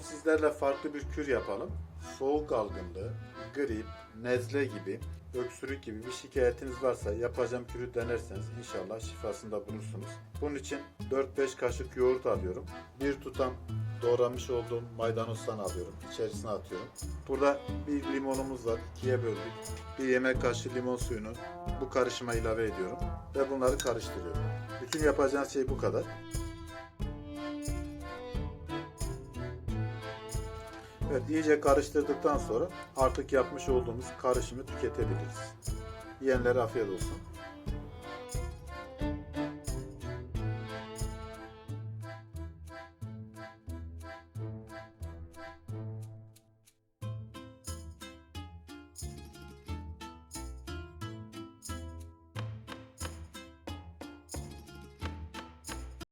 sizlerle farklı bir kür yapalım. Soğuk algınlığı, grip, nezle gibi, öksürük gibi bir şikayetiniz varsa yapacağım kürü denerseniz inşallah şifasını da bulursunuz. Bunun için 4-5 kaşık yoğurt alıyorum. Bir tutam doğramış olduğum maydanozdan alıyorum. İçerisine atıyorum. Burada bir limonumuz var. ikiye böldük. Bir yemek kaşığı limon suyunu bu karışıma ilave ediyorum. Ve bunları karıştırıyorum. Bütün yapacağınız şey bu kadar. Evet iyice karıştırdıktan sonra artık yapmış olduğumuz karışımı tüketebiliriz. Yiyenlere afiyet olsun.